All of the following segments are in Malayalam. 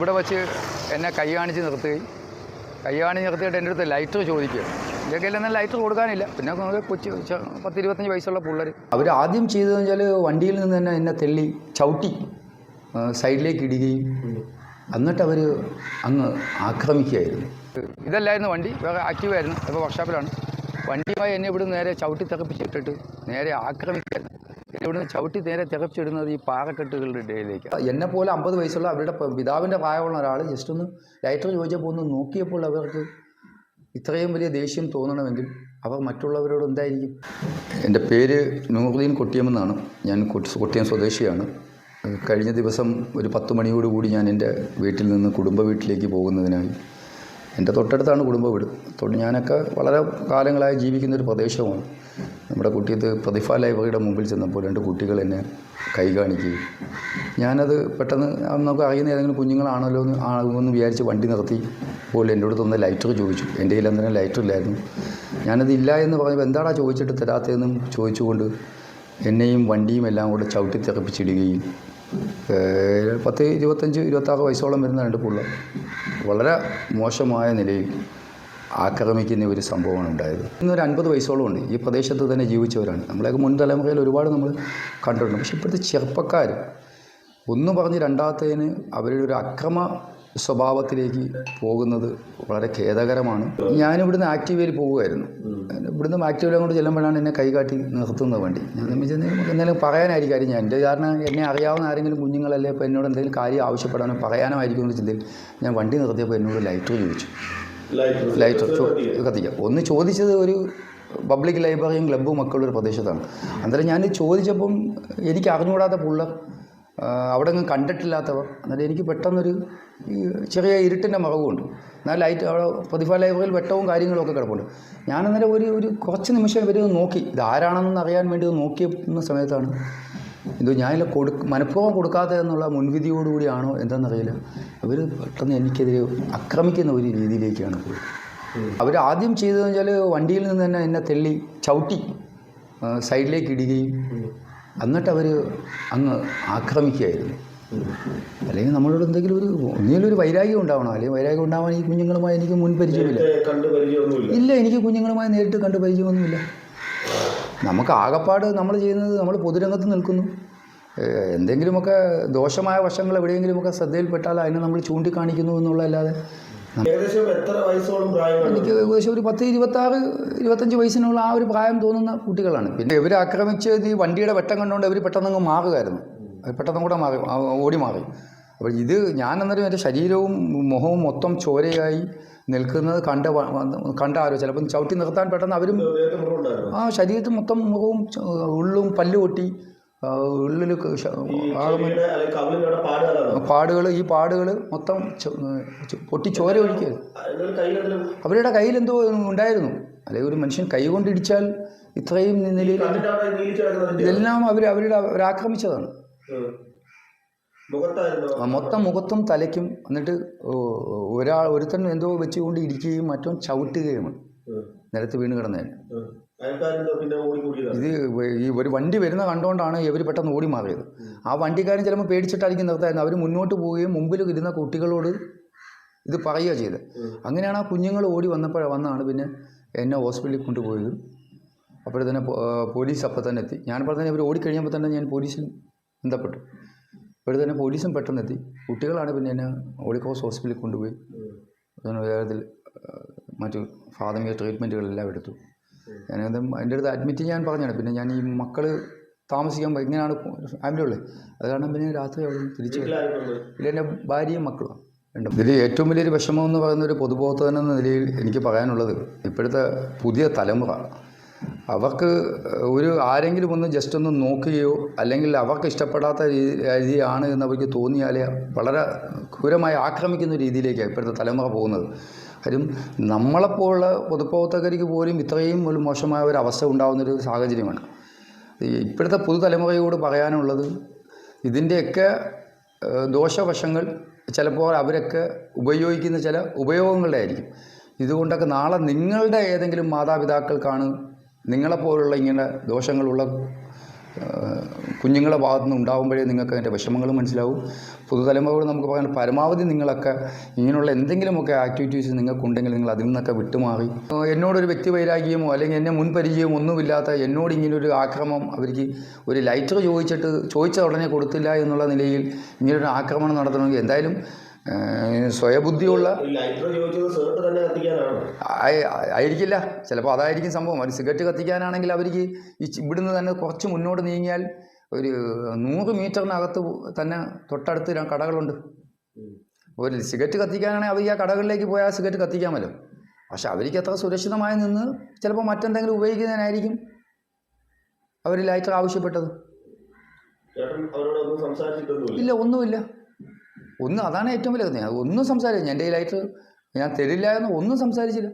ഇവിടെ വച്ച് എന്നെ കൈ കാണിച്ച് നിർത്തുകയും കൈ കാണിച്ച് നിർത്തിയിട്ട് എന്റെ അടുത്ത് ലൈറ്റർ ചോദിക്കുക. എന്റെ കയ്യിലൊന്നും ലൈറ്റർ കൊടുക്കാനില്ല. പിന്നെ കൊച്ചു പത്ത് ഇരുപത്തഞ്ച് വയസ്സുള്ള പിള്ളേർ അവർ ആദ്യം ചെയ്തതെന്ന് വെച്ചാൽ വണ്ടിയിൽ നിന്ന് തന്നെ എന്നെ തെള്ളി ചവിട്ടി സൈഡിലേക്ക് ഇടുകയും എന്നിട്ട് അവർ അങ്ങ് ആക്രമിക്കുകയായിരുന്നു. ഇതല്ലായിരുന്നു വണ്ടി. വേറെ ആക്റ്റീവായിരുന്നു ഇപ്പോൾ വർക്ക്ഷോപ്പിലാണ് വണ്ടിയുമായി എന്നെ ഇവിടുന്ന് നേരെ ചവിട്ടി തെറപ്പിച്ചിട്ടിട്ട് നേരെ ആക്രമിക്കുകയായിരുന്നു. ഇവിടുന്ന് ചവിട്ടി നേരെ തികച്ചിടുന്നത് ഈ പാറക്കെട്ടുകളുടെ ഇടയിലേക്ക്. എന്നെ പോലെ അമ്പത് വയസ്സുള്ള അവരുടെ പിതാവിന്റെ പ്രായമുള്ള ഒരാൾ ജസ്റ്റ് ഒന്ന് ലൈറ്റർ ചോദിച്ചപ്പോൾ ഒന്ന് നോക്കിയപ്പോൾ അവർക്ക് ഇത്രയും വലിയ ദേഷ്യം തോന്നണമെങ്കിൽ അവർ മറ്റുള്ളവരോട് എന്തായിരിക്കും? എന്റെ പേര് നൂറുദ്ദീൻ കൊട്ടിയമെന്നാണ് ഞാൻ കൊട്ടിയം സ്വദേശിയാണ്. കഴിഞ്ഞ ദിവസം ഒരു പത്ത് മണിയോടുകൂടി ഞാൻ എന്റെ വീട്ടിൽ നിന്ന് കുടുംബ വീട്ടിലേക്ക് പോകുന്നതിനായി എന്റെ തൊട്ടടുത്താണ് കുടുംബ വീട്. തൊട്ട് ഞാനൊക്കെ വളരെ കാലങ്ങളായി ജീവിക്കുന്ന ഒരു പ്രദേശമാണ്. നമ്മുടെ കുട്ടിയത് പ്രതിഫ ലൈബ്രറിയുടെ മുമ്പിൽ ചെന്നപ്പോൾ രണ്ട് കുട്ടികൾ എന്നെ കൈ കാണിക്കുകയും ഞാനത് പെട്ടെന്ന് നമുക്ക് അറിയുന്ന ഏതെങ്കിലും കുഞ്ഞുങ്ങളാണല്ലോ എന്ന് ആകുമെന്ന് വിചാരിച്ച് വണ്ടി നിർത്തി പോലും എന്റെ അടുത്ത് ഒന്ന് ലൈറ്റർ ചോദിച്ചു. എന്റെ കയ്യിൽ അന്നേരം ലൈറ്റർ ഇല്ലായിരുന്നു. ഞാനത് ഇല്ല എന്ന് പറഞ്ഞപ്പോൾ എന്താടാ ചോദിച്ചിട്ട് തരാത്തതെന്നും ചോദിച്ചുകൊണ്ട് എന്നെയും വണ്ടിയും എല്ലാം കൂടെ ചവിട്ടി തെറപ്പിച്ചിടുകയും പത്ത് ഇരുപത്തഞ്ച് ഇരുപത്താറ് വയസ്സോളം വരുന്ന രണ്ട് പിള്ളേർ വളരെ മോശമായ നിലയിൽ ആക്രമിക്കുന്ന ഒരു സംഭവമാണ് ഉണ്ടായത്. ഇന്നൊരു അൻപത് വയസ്സോളം ഉണ്ട്. ഈ പ്രദേശത്ത് തന്നെ ജീവിച്ചവരാണ്. നമ്മളെയൊക്കെ മുൻ തലമുറയിൽ ഒരുപാട് നമ്മൾ കണ്ടിട്ടുണ്ട്. പക്ഷേ ഇപ്പോഴത്തെ ചെറുപ്പക്കാർ ഒന്ന് പറഞ്ഞ് രണ്ടാമത്തേന് അവരുടെ ഒരു അക്രമ സ്വഭാവത്തിലേക്ക് പോകുന്നത് വളരെ ഖേദകരമാണ്. ഞാനിവിടുന്ന് ആക്റ്റീവയിൽ പോവുമായിരുന്നു ഇവിടുന്ന് ആക്റ്റീവയിൽ അങ്ങോട്ട് ചെല്ലുമ്പോഴാണ് എന്നെ കൈകാട്ടി നിർത്തുന്നത് വേണ്ടി. ഞാൻ എന്തെങ്കിലും പറയാനായിരിക്കും. ഞാൻ എന്റെ കാരണം എന്നെ അറിയാവുന്ന ആരെങ്കിലും കുഞ്ഞുങ്ങളല്ലേ ഇപ്പോൾ എന്നോട് എന്തെങ്കിലും കാര്യം ആവശ്യപ്പെടാനോ പറയാനോ ആയിരിക്കും എന്ന് ചിന്തയിൽ ഞാൻ വണ്ടി നിർത്തിയപ്പോൾ എന്നോട് ലൈറ്റർ ചോദിച്ചു. ലൈറ്റർ കത്തിക്കാം. ഒന്ന് ചോദിച്ചത് ഒരു പബ്ലിക് ലൈബ്രറിയും ക്ലബ്ബും ഒക്കെ ഉള്ളൊരു പ്രദേശത്താണ്. അന്നേരം ഞാൻ ചോദിച്ചപ്പം എനിക്ക് അറിഞ്ഞുകൂടാത്ത പിള്ളേർ അവിടെ നിന്ന് കണ്ടിട്ടില്ലാത്തവർ അന്നേരം എനിക്ക് പെട്ടെന്നൊരു ചെറിയ ഇരുട്ടിന്റെ മറവുമുണ്ട് എന്നാൽ ലൈറ്റ് അവിടെ പ്രതിഭ ലൈബ്രറിയിൽ വെട്ടവും കാര്യങ്ങളൊക്കെ കിടപ്പുണ്ട്. ഞാൻ അന്നേരം ഒരു ഒരു കുറച്ച് നിമിഷം ഇവർ നോക്കി. ഇത് ആരാണെന്ന് അറിയാൻ വേണ്ടി ഒന്ന് നോക്കിയ സമയത്താണ്. ഇത് ഞാനില്ല കൊടു മനഃപൂർവം കൊടുക്കാത്തതെന്നുള്ള മുൻവിധിയോടുകൂടിയാണോ എന്താണെന്നറിയില്ല അവർ പെട്ടെന്ന് എനിക്കെതിരെ ആക്രമിക്കുന്ന ഒരു രീതിയിലേക്കാണ് പോയത്. അവർ ആദ്യം ചെയ്തതെന്ന് വെച്ചാൽ വണ്ടിയിൽ നിന്ന് തന്നെ എന്നെ തെള്ളി ചവിട്ടി സൈഡിലേക്ക് ഇടുകയും എന്നിട്ട് അവർ അങ്ങ് ആക്രമിക്കുകയായിരുന്നു. അല്ലെങ്കിൽ നമ്മളോട് എന്തെങ്കിലും ഒരു ഒന്നിലും ഒരു വൈരാഗ്യം ഉണ്ടാവണം. അല്ലെങ്കിൽ വൈരാഗ്യം ഉണ്ടാവാൻ ഈ കുഞ്ഞുങ്ങളുമായി എനിക്ക് മുൻ പരിചയമില്ല. ഇല്ല എനിക്ക് കുഞ്ഞുങ്ങളുമായി നേരിട്ട് കണ്ട് പരിചയമൊന്നുമില്ല. നമുക്ക് ആകപ്പാട് നമ്മൾ ചെയ്യുന്നത് നമ്മൾ പൊതുരംഗത്ത് നിൽക്കുന്നു. എന്തെങ്കിലുമൊക്കെ ദോഷമായ വശങ്ങൾ എവിടെയെങ്കിലുമൊക്കെ ശ്രദ്ധയിൽപ്പെട്ടാൽ അതിനെ നമ്മൾ ചൂണ്ടിക്കാണിക്കുന്നു എന്നുള്ളതല്ലാതെ ഏകദേശം എത്ര വയസ്സോളം പ്രായം എനിക്ക് ഏകദേശം ഒരു പത്ത് ഇരുപത്താറ് ഇരുപത്തഞ്ച് വയസ്സിനുള്ള ആ ഒരു പ്രായം തോന്നുന്ന കുട്ടികളാണ് പിന്നെ ഇവർ ആക്രമിച്ച് ഈ വണ്ടിയുടെ വെട്ടം കണ്ടുകൊണ്ട് ഇവർ പെട്ടെന്നങ്ങ് മാറുകയായിരുന്നു അത് പെട്ടെന്ന് കൂടെ മാറി ഓടി മാറി അപ്പോൾ ഇത് ഞാൻ അന്നേരം എന്റെ ശരീരവും മുഖവും മൊത്തം ചോരയായി നിൽക്കുന്നത് കണ്ട കണ്ട ആരോ ചിലപ്പം ചവിട്ടി നിർത്താൻ പെട്ടെന്ന് അവരും ആ ശരീരത്തിൽ മൊത്തം മുഖവും ഉള്ളും പല്ല് പൊട്ടി ആ, ഉള്ളിൽ പാടുകൾ ഈ പാടുകൾ മൊത്തം പൊട്ടി ചോര ഒഴിക്കുക അവരുടെ കയ്യിൽ എന്തോ ഉണ്ടായിരുന്നു. അല്ലെങ്കിൽ ഒരു മനുഷ്യൻ കൈ കൊണ്ടിടിച്ചാൽ ഇത്രയും നിലയിൽ ഇതെല്ലാം അവർ അവരുടെ അവരാക്രമിച്ചതാണ് മൊത്തം മുഖത്തും തലയ്ക്കും എന്നിട്ട് ഒരാൾ ഒരുത്തൻ എന്തോ വെച്ചുകൊണ്ട് ഇരിക്കുകയും മറ്റും ചവിട്ടുകയുമാണ്. നിലത്ത് വീണ് കിടന്നതിന് ഇത് ഈ ഒരു വണ്ടി വരുന്ന കണ്ടുകൊണ്ടാണ് ഇവർ പെട്ടെന്ന് ഓടി മാറിയത്. ആ വണ്ടിക്കാരൻ ചിലപ്പോൾ പേടിച്ചിട്ടായിരിക്കും നിർത്തായിരുന്നു അവർ മുന്നോട്ട് പോവുകയും മുമ്പിൽ ഇരുന്ന കുട്ടികളോട് ഇത് പറയുക ചെയ്ത്. അങ്ങനെയാണ് ആ കുഞ്ഞുങ്ങൾ ഓടി വന്നപ്പോൾ വന്നാണ് പിന്നെ എന്നെ ഹോസ്പിറ്റലിൽ കൊണ്ടുപോയത്. അപ്പോൾ തന്നെ പോലീസ് അപ്പോൾ തന്നെ എത്തി. ഞാനപ്പോൾ തന്നെ ഇവർ ഓടിക്കഴിഞ്ഞപ്പോൾ തന്നെ ഞാൻ പോലീസിൽ ബന്ധപ്പെട്ടു. അപ്പോൾ തന്നെ പോലീസും പെട്ടെന്ന് എത്തി. കുട്ടികളാണ് പിന്നെ എന്നെ ഓളിക്കോസ് ഹോസ്പിറ്റലിൽ കൊണ്ടുപോയി. അതിന് വേഗത്തിൽ മറ്റു പ്രാഥമിക ട്രീറ്റ്മെന്റുകളെല്ലാം എടുത്തു. ഞാനത് അതിന്റെ അടുത്ത് അഡ്മിറ്റ് ചെയ്യാൻ പറഞ്ഞാണ് പിന്നെ ഞാൻ ഈ മക്കൾ താമസിക്കാൻ ഇങ്ങനെയാണ് ഫാമിലി ഉള്ളത്. അത് കാരണം പിന്നെ രാത്രി അവിടെ തിരിച്ച് ഇതിൽ എന്റെ ഭാര്യയും മക്കളും രണ്ടും. ഇതിൽ ഏറ്റവും വലിയൊരു വിഷമം എന്ന് പറയുന്ന ഒരു പൊതുബോധന എന്ന നിലയിൽ എനിക്ക് പറയാനുള്ളത് ഇപ്പോഴത്തെ പുതിയ തലമുറ അവർക്ക് ഒരു ആരെങ്കിലും ഒന്ന് ജസ്റ്റ് ഒന്ന് നോക്കുകയോ അല്ലെങ്കിൽ അവർക്ക് ഇഷ്ടപ്പെടാത്ത രീതിയാണ് എന്ന് അവർക്ക് തോന്നിയാലേ വളരെ ക്രൂരമായി ആക്രമിക്കുന്ന രീതിയിലേക്കാണ് ഇപ്പോഴത്തെ തലമുറ പോകുന്നത്. കാര്യം നമ്മളെപ്പോലുള്ള പൊതുപ്രവർത്തകർക്ക് പോലും ഇത്രയും ഒരു മോശമായ ഒരു അവസ്ഥ ഉണ്ടാകുന്നൊരു സാഹചര്യമാണ്. ഇപ്പോഴത്തെ പുതുതലമുറയോട് പറയാനുള്ളത് ഇതിന്റെയൊക്കെ ദോഷവശങ്ങൾ ചിലപ്പോൾ അവരൊക്കെ ഉപയോഗിക്കുന്ന ചില ഉപയോഗങ്ങളുടെ ആയിരിക്കും ഇതുകൊണ്ടൊക്കെ നാളെ നിങ്ങളുടെ ഏതെങ്കിലും മാതാപിതാക്കൾക്കാണ് നിങ്ങളെപ്പോലുള്ള ഇങ്ങനെ ദോഷങ്ങളുള്ള കുഞ്ഞുങ്ങളെ ഭാഗത്തു നിന്ന് ഉണ്ടാകുമ്പോഴേ നിങ്ങൾക്ക് അതിന്റെ വിഷമങ്ങൾ മനസ്സിലാവും. പുതുതലമുറയോട് നമുക്ക് പറയാൻ പരമാവധി നിങ്ങളൊക്കെ ഇങ്ങനെയുള്ള എന്തെങ്കിലുമൊക്കെ ആക്ടിവിറ്റീസ് നിങ്ങൾക്കുണ്ടെങ്കിൽ നിങ്ങൾ അതിൽ നിന്നൊക്കെ വിട്ടുമാറി. എന്നോടൊരു വ്യക്തി വൈരാഗ്യമോ അല്ലെങ്കിൽ എന്നെ മുൻപരിചയമോ ഒന്നുമില്ലാത്ത എന്നോട് ഇങ്ങനൊരു ആക്രമം അവർക്ക് ഒരു ലൈറ്റർ ചോദിച്ചിട്ട് ചോദിച്ച ഉടനെ കൊടുത്തില്ല എന്നുള്ള നിലയിൽ ഇങ്ങനൊരു ആക്രമണം നടത്തണമെങ്കിൽ എന്തായാലും സ്വയബുദ്ധിയുള്ള ആയിരിക്കില്ല. ചിലപ്പോൾ അതായിരിക്കും സംഭവം. ഒരു സിഗരറ്റ് കത്തിക്കാനാണെങ്കിൽ അവർക്ക് ഈ ഇവിടുന്ന് തന്നെ കുറച്ച് മുന്നോട്ട് നീങ്ങിയാൽ ഒരു നൂറ് മീറ്ററിനകത്ത് തന്നെ തൊട്ടടുത്ത് കടകളുണ്ട്. ഒരു സിഗരറ്റ് കത്തിക്കാനാണെങ്കിൽ അവർ ആ കടകളിലേക്ക് പോയാൽ സിഗരറ്റ് കത്തിക്കാമല്ലോ. പക്ഷെ അവർക്ക് അത്ര സുരക്ഷിതമായി നിന്ന് ചിലപ്പോൾ മറ്റെന്തെങ്കിലും ഉപയോഗിക്കുന്നതിനായിരിക്കും അവർ ലൈറ്റർ ആവശ്യപ്പെട്ടത്. ഇല്ല ഒന്നുമില്ല. ഒന്നും അതാണ് ഏറ്റവും വലിയ ഞാൻ ഒന്നും സംസാരിച്ചു എന്റെ കയ്യിലായിട്ട് ഞാൻ തരില്ല എന്ന് ഒന്നും സംസാരിച്ചില്ല.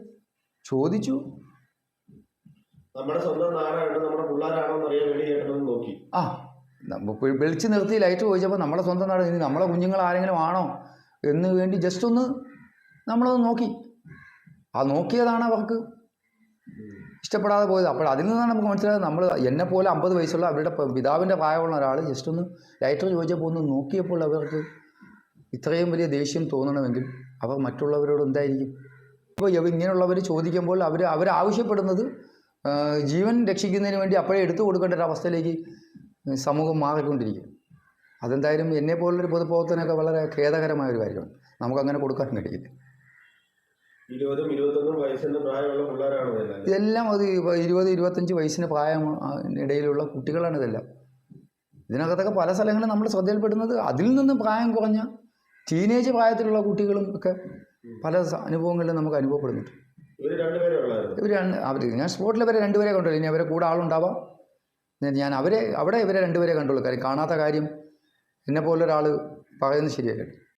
ചോദിച്ചു. നമ്മുടെ സ്വന്തം നാടാണ് നമ്മുടെ പിള്ളേരാണോ അറിയാൻ വേണ്ടി നോക്കി. ആ നമുക്ക് വിളിച്ച് നിർത്തി ലൈറ്റ് ചോദിച്ചപ്പോൾ നമ്മളെ സ്വന്തം നാട് ഇനി നമ്മളെ കുഞ്ഞുങ്ങൾ ആരെങ്കിലും ആണോ എന്ന് വേണ്ടി ജസ്റ്റ് ഒന്ന് നമ്മളത് നോക്കി. ആ നോക്കിയതാണ് അവർക്ക് ഇഷ്ടപ്പെടാതെ പോയത്. അപ്പോൾ അതിൽ നിന്നാണ് നമുക്ക് മനസ്സിലായത് നമ്മൾ എന്നെ പോലെ അമ്പത് വയസ്സുള്ള അവരുടെ പിതാവിന്റെ പ്രായമുള്ള ഒരാൾ ജസ്റ്റ് ഒന്ന് ലൈറ്റർ ചോദിച്ചപ്പോൾ ഒന്ന് നോക്കിയപ്പോൾ അവർക്ക് ഇത്രയും വലിയ ദേഷ്യം തോന്നണമെങ്കിൽ അവർ മറ്റുള്ളവരോട് എന്തായിരിക്കും? ഇപ്പോൾ ഇങ്ങനെയുള്ളവർ ചോദിക്കുമ്പോൾ അവർ അവരാവശ്യപ്പെടുന്നത് ആവശ്യപ്പെടുന്നത് ജീവൻ രക്ഷിക്കുന്നതിന് വേണ്ടി അപ്പോഴേ എടുത്തു കൊടുക്കേണ്ട ഒരു അവസ്ഥയിലേക്ക് സമൂഹം മാറിക്കൊണ്ടിരിക്കും. അതെന്തായാലും എന്നെ പോലുള്ളൊരു പൊതുപ്രവർത്തനമൊക്കെ വളരെ ഖേദകരമായ ഒരു കാര്യമാണ്. നമുക്കങ്ങനെ കൊടുക്കാൻ കഴിയില്ല. ഇരുപതും ഇരുപത്തൊന്നും വയസ്സിന് പ്രായമുള്ള പിള്ളേരാണ് ഇതെല്ലാം. അത് ഇരുപത് ഇരുപത്തഞ്ച് വയസ്സിന് പ്രായം ഇടയിലുള്ള കുട്ടികളാണ് ഇതെല്ലാം. ഇതിനകത്തൊക്കെ പല സ്ഥലങ്ങളും നമ്മൾ ശ്രദ്ധയിൽപ്പെടുന്നത് അതിൽ നിന്ന് പ്രായം കുറഞ്ഞ ടീനേജ് പ്രായത്തിലുള്ള കുട്ടികളും ഒക്കെ പല അനുഭവങ്ങളിലും നമുക്ക് അനുഭവപ്പെടുന്നുണ്ട്. ഇവർ രണ്ട് അവർ ഞാൻ സ്പോട്ടിൽ വരെ രണ്ടുപേരെ കണ്ടുള്ളൂ. ഇനി അവരെ കൂടെ ആളുണ്ടാവാം. ഞാൻ അവരെ അവിടെ ഇവരെ രണ്ടുപേരെ കണ്ടുള്ളൂ. കാര്യം കാണാത്ത കാര്യം എന്നെ പോലൊരാൾ പറയുന്നത് ശരിയല്ല.